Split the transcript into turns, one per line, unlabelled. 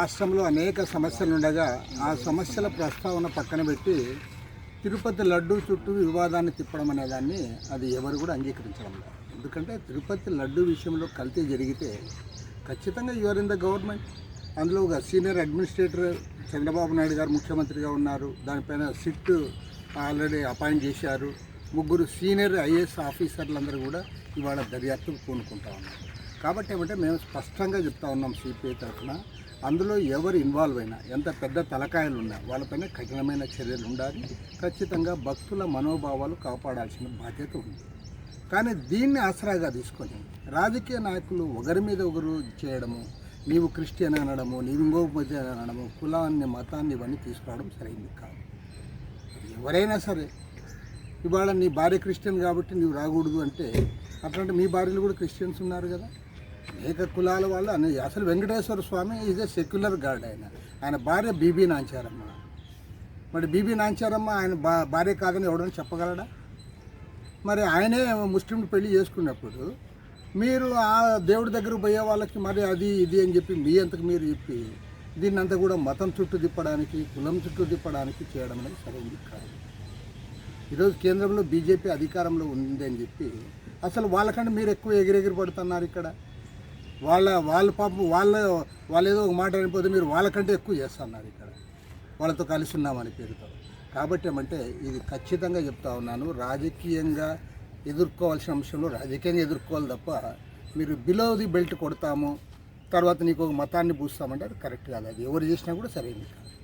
రాష్ట్రంలో అనేక సమస్యలు ఉండగా ఆ సమస్యల ప్రస్తావన పక్కన పెట్టి తిరుపతి లడ్డు చుట్టూ వివాదాన్ని తిప్పడం అనే దాన్ని అది ఎవరు కూడా అంగీకరించడం లేదు. ఎందుకంటే తిరుపతి లడ్డు విషయంలో కల్తీ జరిగితే ఖచ్చితంగా యువర్ ఇన్ ద గవర్నమెంట్ అందులో ఒక సీనియర్ అడ్మినిస్ట్రేటర్ చంద్రబాబు నాయుడు గారు ముఖ్యమంత్రిగా ఉన్నారు. దానిపైన సిట్ ఆల్రెడీ అపాయింట్ చేశారు. ముగ్గురు సీనియర్ ఐఏఎస్ ఆఫీసర్లందరూ కూడా ఇవాళ దర్యాప్తుకు పూనుకుంటా ఉన్నారు. కాబట్టి ఏమంటే మేము స్పష్టంగా చెప్తా ఉన్నాం సిపిఐ తరఫున. అందులో ఎవరు ఇన్వాల్వ్ అయినా ఎంత పెద్ద తలకాయలు ఉన్నా వాళ్ళపైన కఠినమైన చర్యలు ఉండాలి. ఖచ్చితంగా భక్తుల మనోభావాలు కాపాడాల్సిన బాధ్యత ఉంది. కానీ దీన్ని ఆసరాగా తీసుకొని రాజకీయ నాయకులు ఒకరి మీద ఒకరు చేయడము నీవు క్రిస్టియన్ అనడము నీవు ఇంకో అనడము కులాన్ని మతాన్ని ఇవన్నీ తీసుకురావడం సరైంది కాదు. ఎవరైనా సరే ఇవాళ నీ భార్య క్రిస్టియన్ కాబట్టి నీవు రాకూడదు అంటే అట్లాంటి మీ భార్యలు కూడా క్రిస్టియన్స్ ఉన్నారు కదా. అనేక కులాల వాళ్ళు అనే అసలు Venkateswara Swami is a secular god ఆయన. ఆయన భార్య బీబీ నాంచారమ్మ. మరి బీబీ నాంచారమ్మ ఆయన భా భార్య కాదని ఎవడని చెప్పగలడా? మరి ఆయనే ముస్లింలు పెళ్ళి చేసుకున్నప్పుడు మీరు ఆ దేవుడి దగ్గరకు పోయే వాళ్ళకి మరి అది ఇది అని చెప్పి మీ అంతకు మీరు చెప్పి దీన్ని అంతా కూడా మతం చుట్టూ తిప్పడానికి కులం చుట్టూ తిప్పడానికి చేయడం అనేది సరైనది కాదు. ఈరోజు కేంద్రంలో బీజేపీ అధికారంలో ఉంది అని చెప్పి అసలు వాళ్ళకంటే మీరు ఎక్కువ ఎగిరెగిరి పడుతున్నారు ఇక్కడ. వాళ్ళ వాళ్ళ పాపం వాళ్ళ వాళ్ళు ఏదో ఒక మాట అనిపోతే మీరు వాళ్ళకంటే ఎక్కువ చేస్తున్నారు ఇక్కడ. వాళ్ళతో కలిసి ఉన్నామని పేరుతో. కాబట్టి ఏమంటే ఇది ఖచ్చితంగా చెప్తా ఉన్నాను. రాజకీయంగా ఎదుర్కోవాల్సిన అంశంలో రాజకీయంగా ఎదుర్కోవాలి తప్ప మీరు బిలో ది బెల్ట్ కొడతాము తర్వాత నీకు ఒక మతాన్ని పూస్తామంటే అది కరెక్ట్ కాదు. అది ఎవరు చేసినా కూడా సరైనది కాదు